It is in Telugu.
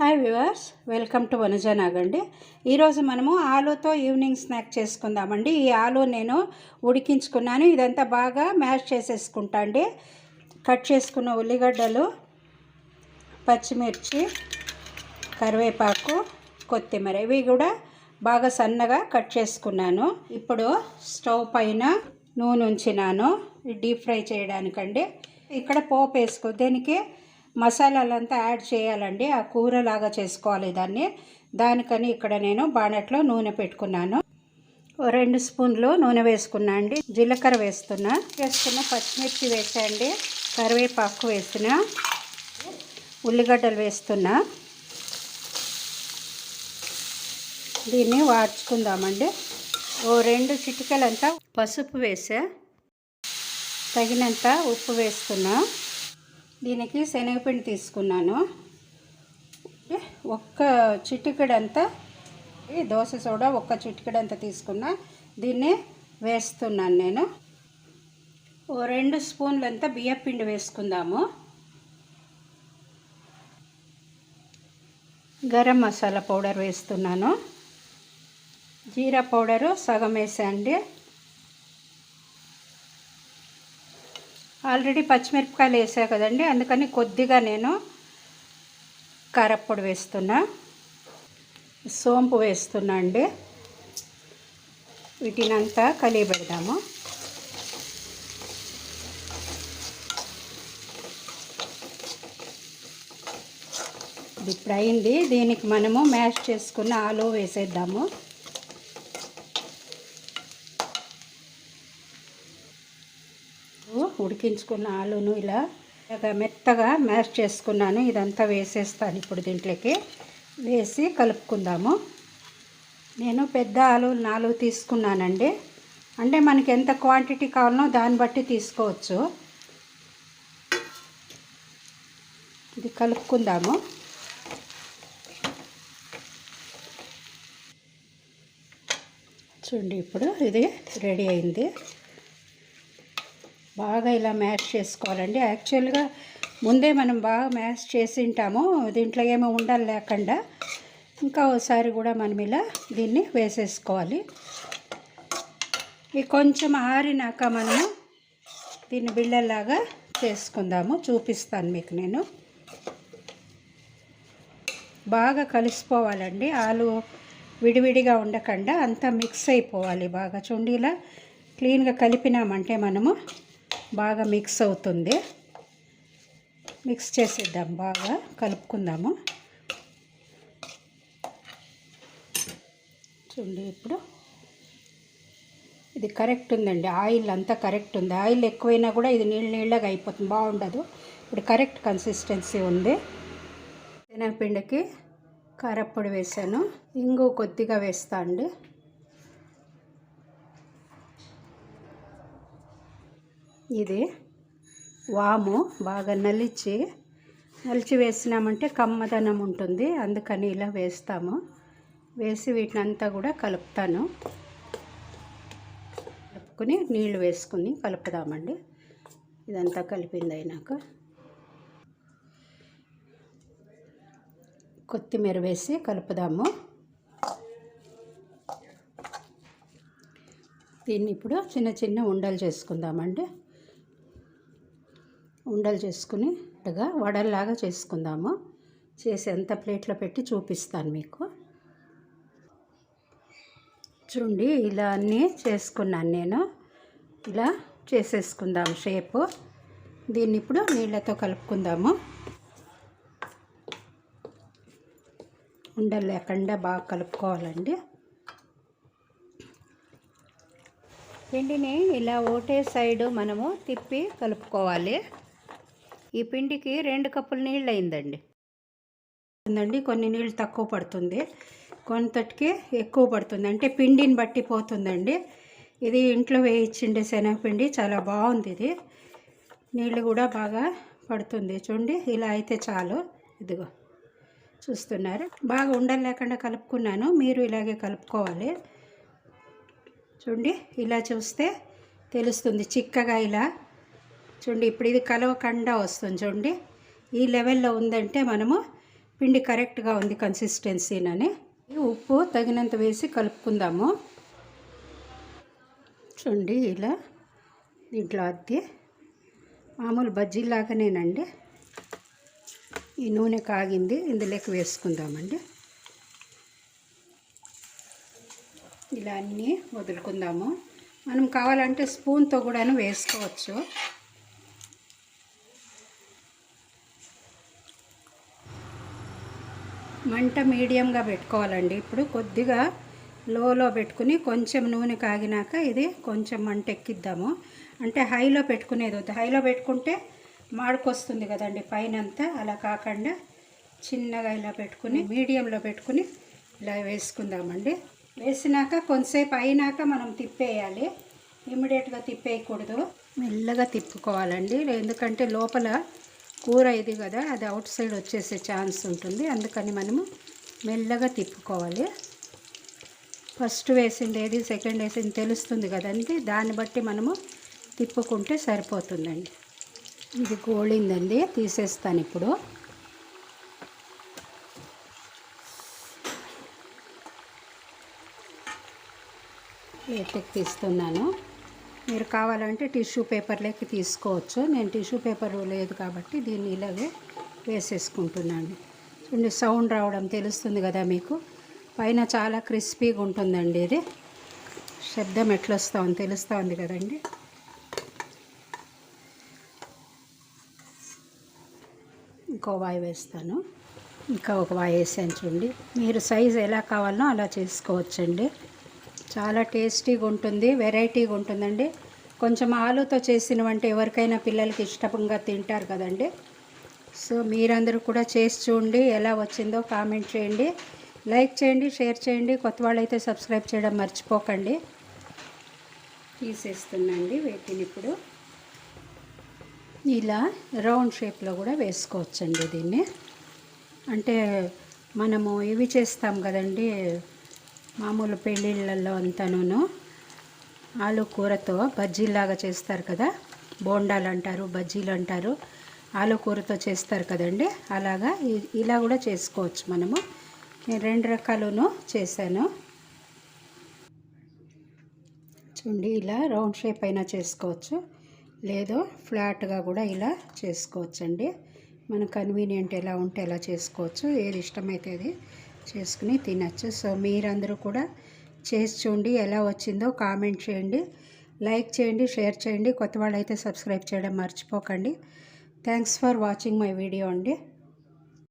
హాయ్ వ్యూవర్స్ వెల్కమ్ టు వనజనాగండి ఈరోజు మనము ఆలూతో ఈవినింగ్ స్నాక్ చేసుకుందామండి. ఈ ఆలు నేను ఉడికించుకున్నాను. ఇదంతా బాగా మ్యాష్ చేసేసుకుంటా అండి. కట్ చేసుకున్న ఉల్లిగడ్డలు పచ్చిమిర్చి కరివేపాకు కొత్తిమీర ఇవి కూడా బాగా సన్నగా కట్ చేసుకున్నాను. ఇప్పుడు స్టవ్ పైన నూనె ఉంచినాను. Deep fry చేయడానికండి. ఇక్కడ పోపు వేసుకో దీనికి? మసాలాలంతా యాడ్ చేయాలండి. ఆ కూరలాగా చేసుకోవాలి దాన్ని. దానికని ఇక్కడ నేను బాణట్లో నూనె పెట్టుకున్నాను. ఓ రెండు స్పూన్లు నూనె వేసుకున్నా అండి. జీలకర్ర వేస్తున్నా. వేసుకున్న పచ్చిమిర్చి వేసాండి కరివేపాకు వేస్తున్నా. ఉల్లిగడ్డలు వేస్తున్నా. దీన్ని వాడ్చుకుందామండి. ఓ రెండు చిటికలంతా పసుపు వేసా. తగినంత ఉప్పు వేస్తున్నా. దీనికి శనగపిండి తీసుకున్నాను. ఒక్క చిటికడంతా ఈ దోశ సోడా ఒక్క చిటికడంతా తీసుకున్నా దీన్ని వేస్తున్నాను నేను. ఓ రెండు స్పూన్లంతా బియ్యపిండి వేసుకుందాము. గరం మసాలా పౌడర్ వేస్తున్నాను. జీరా పౌడరు సగం వేసేయండి. ఆల్రెడీ పచ్చిమిరపకాయలు వేసా కదండి అందుకని కొద్దిగా నేను కారప్పొడి వేస్తున్నా. సోంపు వేస్తున్నా అండి. వీటినంతా కలిగి పెడదాము ఇది ఇప్పుడు అయింది దీనికి మనము మ్యాష్ చేసుకున్న ఆలు వేసేద్దాము. ఉడికించుకున్న ఆలును ఇలా మెత్తగా మ్యాష్ చేసుకున్నాను. ఇదంతా వేసేస్తాను ఇప్పుడు దీంట్లోకి. వేసి కలుపుకుందాము. నేను పెద్ద ఆలు నాలుగు తీసుకున్నానండి. అంటే మనకి ఎంత క్వాంటిటీ కావాలనో దాన్ని బట్టి తీసుకోవచ్చు. ఇది కలుపుకుందాము. చూడండి ఇప్పుడు ఇది రెడీ అయింది. బాగా ఇలా మ్యాష్ చేసుకోవాలండి. యాక్చువల్గా ముందే మనం బాగా మ్యాష్ చేసి ఉంటాము దీంట్లో ఏమో ఉండాలి లేకుండా ఇంకా ఒకసారి కూడా మనం ఇలా దీన్ని వేసేసుకోవాలి. ఇది కొంచెం ఆరినాక మనము దీన్ని బిళ్ళలాగా చేసుకుందాము. చూపిస్తాను మీకు నేను. బాగా కలిసిపోవాలండి. ఆలు విడివిడిగా ఉండకుండా అంతా మిక్స్ అయిపోవాలి బాగా. చూడండి ఇలా క్లీన్గా కలిపినామంటే మనము బాగా మిక్స్ అవుతుంది. మిక్స్ చేసేద్దాం బాగా. కలుపుకుందాము. చూడండి ఇప్పుడు. ఇది కరెక్ట్ ఉందండి. ఆయిల్ అంతా కరెక్ట్ ఉంది. ఆయిల్ ఎక్కువైనా కూడా ఇది నీళ్ళ నీళ్ళగా అయిపోతుంది. బాగుండదు. ఇప్పుడు కరెక్ట్ కన్సిస్టెన్సీ ఉంది. శనగపిండికి కారప్పొడి వేసాను. ఇంగు కొద్దిగా వేస్తా అండి. ఇది వాము బాగా నలిచి నలిచి వేసినామంటే కమ్మదనం ఉంటుంది. అందుకని ఇలా వేస్తాము. వేసి వీటిని అంతా కూడా కలుపుతాను. కలుపుకొని నీళ్ళు వేసుకుని కలుపుదామండి. ఇదంతా కలిపింది అయినాక కొత్తిమీర వేసి కలుపుదాము. దీన్ని ఇప్పుడు చిన్న చిన్న ఉండలు చేసుకుందామండి. ఉండలు చేసుకుని ఇలాగా వడల్లాగా చేసుకుందాము. చేసి ఎంత ప్లేట్లో పెట్టి చూపిస్తాను మీకు. చూడండి ఇలా అన్నీ చేసుకున్నాను నేను. ఇలా చేసేసుకుందాము షేపు. దీన్ని ఇప్పుడు నీళ్ళతో కలుపుకుందాము. ఉండలు లేకుండా బాగా కలుపుకోవాలండి. పిండిని ఇలా ఒకటే సైడు మనము తిప్పి కలుపుకోవాలి. ఈ పిండికి రెండు కప్పులు నీళ్ళు అయిందండి. ఉందండి కొన్ని నీళ్ళు తక్కువ పడుతుంది. కొంతటికి ఎక్కువ పడుతుంది. అంటే పిండిని బట్టి పోతుందండి. ఇది ఇంట్లో వేయించిండే శనగపిండి చాలా బాగుంది ఇది. నీళ్ళు కూడా బాగా పడుతుంది. చూడండి ఇలా అయితే చాలు. ఇదిగో చూస్తున్నారు. బాగా ఉండలు లేకుండా కలుపుకున్నాను. మీరు ఇలాగే కలుపుకోవాలి. చూడండి ఇలా చూస్తే తెలుస్తుంది. చిక్కగా ఇలా చూడండి ఇప్పుడు ఇది కలవకుండా వస్తుంది చూడండి. ఈ లెవెల్లో ఉందంటే మనము పిండి కరెక్ట్గా ఉంది కన్సిస్టెన్సీనని. ఉప్పు తగినంత వేసి కలుపుకుందాము. చూడండి ఇలా దీంట్లో అద్ది. మామూలు బజ్జీలాగానేనండి ఈ నూనె కాగింది ఇందులోకి వేసుకుందామండి. ఇలా అన్నీ వదులుకుందాము. మనం కావాలంటే స్పూన్తో కూడాను వేసుకోవచ్చు. మంట మీడియంగా పెట్టుకోవాలండి. ఇప్పుడు కొద్దిగా లోలో పెట్టుకుని కొంచెం నూనె కాగినాక ఇది కొంచెం మంట ఎక్కిద్దాము. అంటే హైలో పెట్టుకునేది వద్దు హైలో పెట్టుకుంటే మాడుకొస్తుంది కదండి పైన అంతా అలా కాకుండా చిన్నగా ఇలా పెట్టుకుని మీడియంలో పెట్టుకుని ఇలా వేసుకుందామండి. వేసినాక కొంతసేపు అయినాక మనం తిప్పేయాలి. ఇమ్మీడియట్గా తిప్పేయకూడదు. మెల్లగా తిప్పుకోవాలండి. ఎందుకంటే లోపల కూర ఇది కదా అది అవుట్ సైడ్ వచ్చేసే ఛాన్స్ ఉంటుంది. అందుకని మనము మెల్లగా తిప్పుకోవాలి. ఫస్ట్ వేసింది ఏది సెకండ్ వేసింది తెలుస్తుంది కదండి. దాన్ని బట్టి మనము తిప్పుకుంటే సరిపోతుందండి. ఇది గోళిందండి తీసేస్తాను ఇప్పుడు. ప్లేట్కి తీస్తున్నాను. మీరు కావాలంటే టిష్యూ పేపర్లోకి తీసుకోవచ్చు. నేను టిష్యూ పేపర్ లేదు కాబట్టి దీన్ని ఇలాగే వేసేసుకుంటున్నాను. చూడండి సౌండ్ రావడం తెలుస్తుంది కదా మీకు. పైన చాలా క్రిస్పీగా ఉంటుందండి ఇది. శబ్దం ఎట్లా ఉంది తెలుస్తూ ఉంది కదండి. ఇంకో వాయి వేస్తాను. ఇంకా ఒక వాయి వేసాను చూడండి. మీరు సైజు ఎలా కావాలనో అలా చేసుకోవచ్చండి. చాలా టేస్టీగా ఉంటుంది వెరైటీగా ఉంటుందండి. కొంచెం ఆలుతో చేసినవంటే ఎవరికైనా పిల్లలకి ఇష్టంగా తింటారు కదండి. సో మీరందరూ కూడా చేసి చూడండి ఎలా వచ్చిందో కామెంట్ చేయండి. లైక్ చేయండి షేర్ చేయండి. కొత్త వాళ్ళైతే సబ్స్క్రైబ్ చేయడం మర్చిపోకండి. తీసేస్తున్నాండి వీటిని ఇప్పుడు. ఇలా రౌండ్ షేప్లో కూడా వేసుకోవచ్చండి దీన్ని. అంటే మనము ఇవి చేస్తాం కదండి మామూలు పెళ్ళిళ్ళల్లో అంతాను ఆలు కూరతో బజ్జీలాగా చేస్తారు కదా. బోండాలు అంటారు బజ్జీలు అంటారు ఆలు కూరతో చేస్తారు కదండి. అలాగా ఇలా కూడా చేసుకోవచ్చు మనము. నేను రెండు రకాలను చేశాను. చూడండి ఇలా రౌండ్ షేప్ అయినా చేసుకోవచ్చు. లేదు ఫ్లాట్గా కూడా ఇలా చేసుకోవచ్చండి. మన కన్వీనియంట్ ఎలా ఉంటే ఎలా చేసుకోవచ్చు. ఏది ఇష్టమైతే అది. చేసుకుని తినచ్చు. సో మీరందరూ కూడా చేసి చూడండి ఎలా వచ్చిందో కామెంట్ చేయండి. లైక్ చేయండి షేర్ చేయండి. కొత్త వాళ్ళైతే సబ్స్క్రైబ్ చేయడం మర్చిపోకండి. Thanks for watching my video అండి.